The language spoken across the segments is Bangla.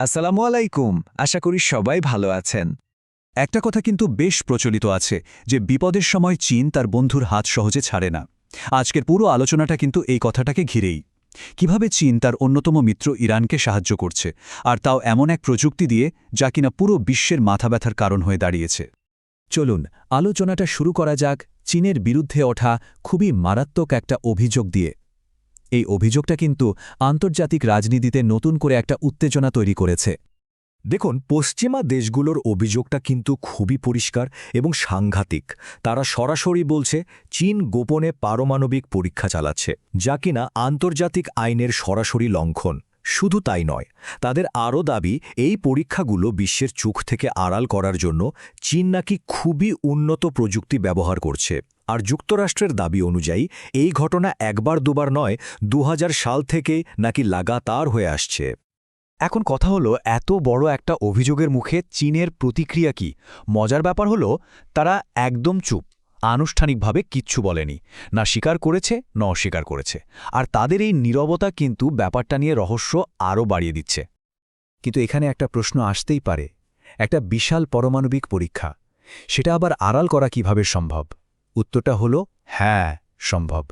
আসসালামু আলাইকুম, আশা করি সবাই ভালো আছেন। একটা কথা কিন্তু বেশ প্রচলিত আছে যে বিপদের সময় চীন তার বন্ধুর হাত সহজে ছাড়ে না। আজকের পুরো আলোচনাটা কিন্তু এই কথাটাকে ঘিরেই। কীভাবে চীন তার অন্যতম মিত্র ইরানকে সাহায্য করছে আর তাও এমন এক প্রযুক্তি দিয়ে যা কিনা পুরো বিশ্বের মাথা ব্যথার কারণ হয়ে দাঁড়িয়েছে। চলুন, আলোচনাটা শুরু করা যাক চীনের বিরুদ্ধে ওঠা খুবই মারাত্মক একটা অভিযোগ দিয়ে। এই অভিযোগটা কিন্তু আন্তর্জাতিক রাজনীতিতে নতুন করে একটা উত্তেজনা তৈরি করেছে। দেখুন, পশ্চিমা দেশগুলোর অভিযোগটা কিন্তু খুবই পরিষ্কার এবং সাংঘাতিক। তারা সরাসরি বলছে, চীন গোপনে পারমাণবিক পরীক্ষা চালাচ্ছে, যা কিনা আন্তর্জাতিক আইনের সরাসরি লঙ্ঘন। শুধু তাই নয়, তাদের আরও দাবি, এই পরীক্ষাগুলো বিশ্বের চোখ থেকে আড়াল করার জন্য চীন নাকি খুবই উন্নত প্রযুক্তি ব্যবহার করছে। আর যুক্তরাষ্ট্রের দাবি অনুযায়ী, এই ঘটনা একবার দুবার নয় দু সাল থেকে নাকি লাগাতার হয়ে আসছে। এখন কথা হলো, এত বড় একটা অভিযোগের মুখে চীনের প্রতিক্রিয়া কি? মজার ব্যাপার হলো, তারা একদম চুপ। আনুষ্ঠানিকভাবে কিচ্ছু বলেনি। না স্বীকার করেছে, ন অস্বীকার করেছে। আর তাদের এই নীরবতা কিন্তু ব্যাপারটা নিয়ে রহস্য আরও বাড়িয়ে দিচ্ছে। কিন্তু এখানে একটা প্রশ্ন আসতেই পারে। একটা বিশাল পারমাণবিক পরীক্ষা। সেটা আবার আড়াল করা কীভাবে সম্ভব? উত্তরটা হল হ্যাঁ সম্ভব।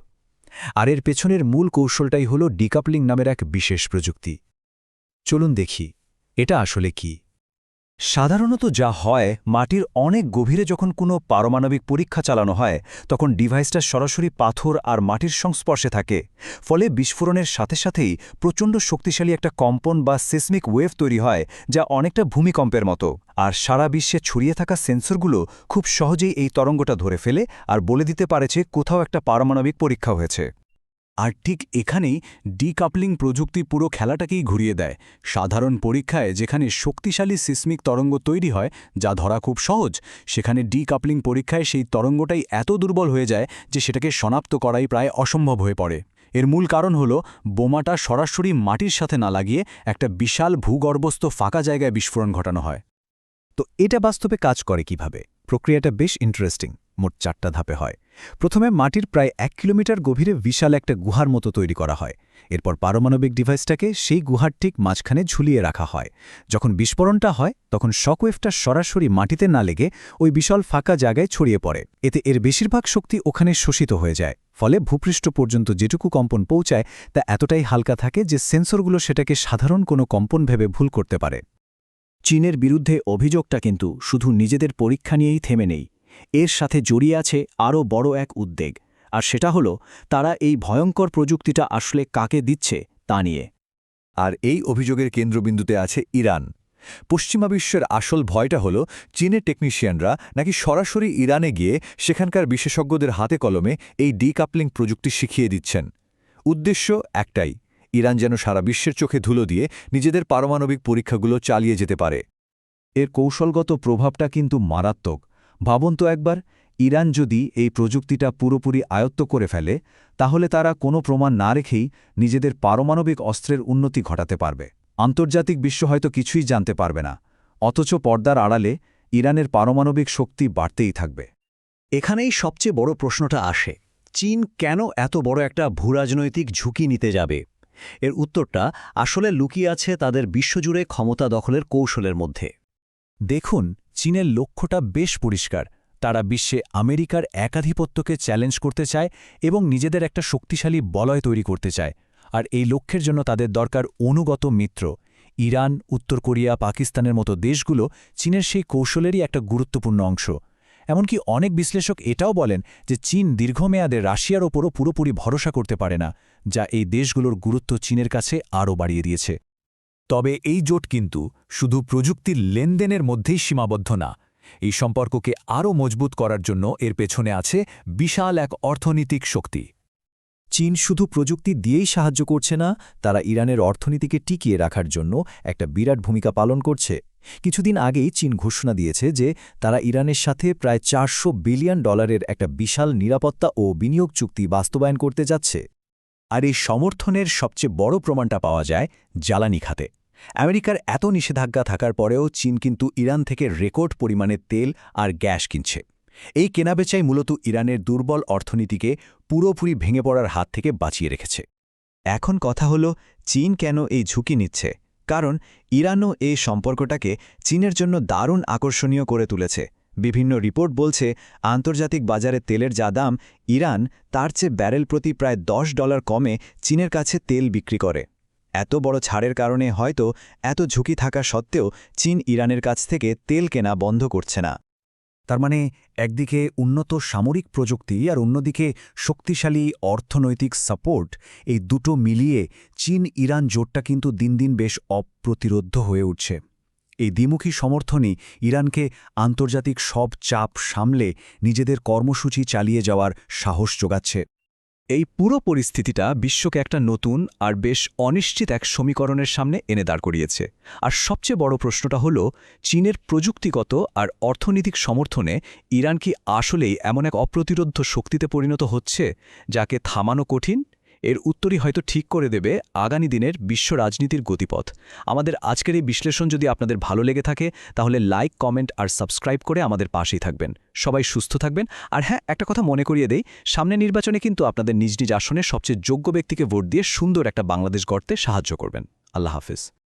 আর এর পেছনের মূল কৌশলটাই হল ডিকাপলিং নামের এক বিশেষ প্রযুক্তি। চলুন দেখি, এটা আসলে কি? সাধারণত যা হয়, মাটির অনেক গভীরে যখন কোনো পারমাণবিক পরীক্ষা চালানো হয়, তখন ডিভাইসটা সরাসরি পাথর আর মাটির সংস্পর্শে থাকে। ফলে বিস্ফোরণের সাথে সাথেই প্রচণ্ড শক্তিশালী একটা কম্পন বা সিসমিক ওয়েভ তৈরি হয়, যা অনেকটা ভূমিকম্পের মতো। আর সারা বিশ্বে ছড়িয়ে থাকা সেন্সরগুলো খুব সহজেই এই তরঙ্গটা ধরে ফেলে আর বলে দিতে পারে যে কোথাও একটা পারমাণবিক পরীক্ষা হয়েছে। আর ঠিক এখানেই ডিকাপলিং প্রযুক্তি পুরো খেলাটাকেই ঘুরিয়ে দেয়। সাধারণ পরীক্ষায় যেখানে শক্তিশালী সিসমিক তরঙ্গ তৈরি হয়, যা ধরা খুব সহজ, সেখানে ডিকাপলিং পরীক্ষায় সেই তরঙ্গটাই এত দুর্বল হয়ে যায় যে সেটাকে শনাক্ত করাই প্রায় অসম্ভব হয়ে পড়ে। এর মূল কারণ হল, বোমাটা সরাসরি মাটির সাথে না লাগিয়ে একটা বিশাল ভূগর্ভস্থ ফাঁকা জায়গায় বিস্ফোরণ ঘটানো হয়। তো এটা বাস্তবে কাজ করে কীভাবে? প্রক্রিয়াটা বেশ ইন্টারেস্টিং মোট চারটা ধাপে হয়। প্রথমে মাটির প্রায় এক কিলোমিটার গভীরে বিশাল একটা গুহার মতো তৈরি করা হয়। এরপর পারমাণবিক ডিভাইসটাকে সেই গুহার ঠিক মাঝখানে ঝুলিয়ে রাখা হয়। যখন বিস্ফোরণটা হয়, তখন শকওয়েভটা সরাসরি মাটিতে না লেগে ওই বিশাল ফাঁকা জায়গায় ছড়িয়ে পড়ে। এতে এর বেশিরভাগ শক্তি ওখানে শোষিত হয়ে যায়। ফলে ভূপৃষ্ঠ পর্যন্ত যেটুকু কম্পন পৌঁছায়, তা এতটাই হালকা থাকে যে সেন্সরগুলো সেটাকে সাধারণ কোনো কম্পন ভেবে ভুল করতে পারে। চীনের বিরুদ্ধে অভিযোগটা কিন্তু শুধু নিজেদের পরীক্ষা নিয়েই থেমে নেই। এর সাথে জড়িয়ে আছে আরও বড় এক উদ্বেগ, আর সেটা হল তারা এই ভয়ঙ্কর প্রযুক্তিটা আসলে কাকে দিচ্ছে তা নিয়ে। আর এই অভিযোগের কেন্দ্রবিন্দুতে আছে ইরান। পশ্চিমা বিশ্বের আসল ভয়টা হল চীনের টেকনিশিয়ানরা নাকি সরাসরি ইরানে গিয়ে সেখানকার বিশেষজ্ঞদের হাতে কলমে এই ডিকাপলিং প্রযুক্তি শিখিয়ে দিচ্ছেন। উদ্দেশ্য একটাই, ইরান যেন সারা বিশ্বের চোখে ধুলো দিয়ে নিজেদের পারমাণবিক পরীক্ষাগুলো চালিয়ে যেতে পারে। এর কৌশলগত প্রভাবটা কিন্তু মারাত্মক ভাবুন তো একবার, ইরান যদি এই প্রযুক্তিটা পুরোপুরি আয়ত্ত করে ফেলে, তাহলে তারা কোনো প্রমাণ না রেখেই নিজেদের পারমাণবিক অস্ত্রের উন্নতি ঘটাতে পারবে। আন্তর্জাতিক বিশ্ব হয়তো কিছুই জানতে পারবে না, অথচ পর্দার আড়ালে ইরানের পারমাণবিক শক্তি বাড়তেই থাকবে। এখানেই সবচেয়ে বড় প্রশ্নটা আসে, চীন কেন এত বড় একটা ভূরাজনৈতিক ঝুঁকি নিতে যাবে? এর উত্তরটা আসলে লুকিয়ে আছে তাদের বিশ্বজুড়ে ক্ষমতা দখলের কৌশলের মধ্যে। দেখুন, চীনের লক্ষ্যটা বেশ পরিষ্কার। তারা বিশ্বে আমেরিকার একাধিপত্যকে চ্যালেঞ্জ করতে চায় এবং নিজেদের একটা শক্তিশালী বলয় তৈরি করতে চায়। আর এই লক্ষ্যের জন্য তাদের দরকার অনুগত মিত্র। ইরান, উত্তর কোরিয়া, পাকিস্তানের মতো দেশগুলো চীনের সেই কৌশলেরই একটা গুরুত্বপূর্ণ অংশ। এমনকি অনেক বিশ্লেষক এটাও বলেন যে চীন দীর্ঘমেয়াদে রাশিয়ার ওপরও পুরোপুরি ভরসা করতে পারে না, যা এই দেশগুলোর গুরুত্ব চীনের কাছে আরও বাড়িয়ে দিয়েছে। তবে এই জোট কিন্তু শুধু প্রযুক্তির লেনদেনের মধ্যেই সীমাবদ্ধ না, এই সম্পর্ককে আরও মজবুত করার জন্য এর পেছনে আছে বিশাল এক অর্থনৈতিক শক্তি। চীন শুধু প্রযুক্তি দিয়েই সাহায্য করছে না, তারা ইরানের অর্থনীতিকে টিকিয়ে রাখার জন্য একটা বিরাট ভূমিকা পালন করছে। কিছুদিন আগেই চীন ঘোষণা দিয়েছে যে তারা ইরানের সাথে প্রায় চারশো বিলিয়ন ডলারের একটা বিশাল নিরাপত্তা ও বিনিয়োগ চুক্তি বাস্তবায়ন করতে যাচ্ছে। আর এই সমর্থনের সবচেয়ে বড় প্রমাণটা পাওয়া যায় জ্বালানি খাতে। আমেরিকার এত নিষেধাজ্ঞা থাকার পরেও চীন কিন্তু ইরান থেকে রেকর্ড পরিমাণে তেল আর গ্যাস কিনছে। এই কেনাবেচাই মূলত ইরানের দুর্বল অর্থনীতিকে পুরোপুরি ভেঙে পড়ার হাত থেকে বাঁচিয়ে রেখেছে। এখন কথা হল, চীন কেন এই ঝুঁকি নিচ্ছে? কারণ ইরানও এই সম্পর্কটাকে চীনের জন্য দারুণ আকর্ষণীয় করে তুলেছে। বিভিন্ন রিপোর্ট বলছে, আন্তর্জাতিক বাজারে তেলের যা দাম, ইরান তার চেয়ে ব্যারেল প্রতি প্রায় দশ ডলার কমে চীনের কাছে তেল বিক্রি করে। এত বড় ছাড়ের কারণে হয়তো এত ঝুঁকি থাকা সত্ত্বেও চীন ইরানের কাছ থেকে তেল কেনা বন্ধ করছে না। তার মানে একদিকে উন্নত সামরিক প্রযুক্তি আর অন্যদিকে শক্তিশালী অর্থনৈতিক সাপোর্ট এই দুটো মিলিয়ে চীন ইরান জোটটা কিন্তু দিন দিন বেশ অপ্রতিরোধ্য হয়ে উঠছে। এই দ্বিমুখী সমর্থনই ইরানকে আন্তর্জাতিক সব চাপ সামলে নিজেদের কর্মসূচি চালিয়ে যাওয়ার সাহস যোগাচ্ছে। এই পুরো পরিস্থিতিটা বিশ্বকে একটা নতুন আর বেশ অনিশ্চিত এক সমীকরণের সামনে এনে দাঁড় করিয়েছে। আর সবচেয়ে বড় প্রশ্নটা হল, চীনের প্রযুক্তিগত আর অর্থনৈতিক সমর্থনে ইরান কি আসলেই এমন এক অপ্রতিরোধ্য শক্তিতে পরিণত হচ্ছে, যাকে থামানো কঠিন এর উত্তরই হয়তো ঠিক করে দেবে আগামী দিনের বিশ্ব রাজনীতির গতিপথ। আমাদের আজকের এই বিশ্লেষণ যদি আপনাদের ভালো লেগে থাকে, তাহলে লাইক, কমেন্ট আর সাবস্ক্রাইব করে আমাদের পাশেই থাকবেন। সবাই সুস্থ থাকবেন। আর হ্যাঁ একটা কথা মনে করিয়ে দেই সামনে নির্বাচনে কিন্তু আপনাদের নিজ নিজ আসনে সবচেয়ে যোগ্য ব্যক্তিকে ভোট দিয়ে সুন্দর একটা বাংলাদেশ গড়তে সাহায্য করবেন। আল্লাহ হাফিজ।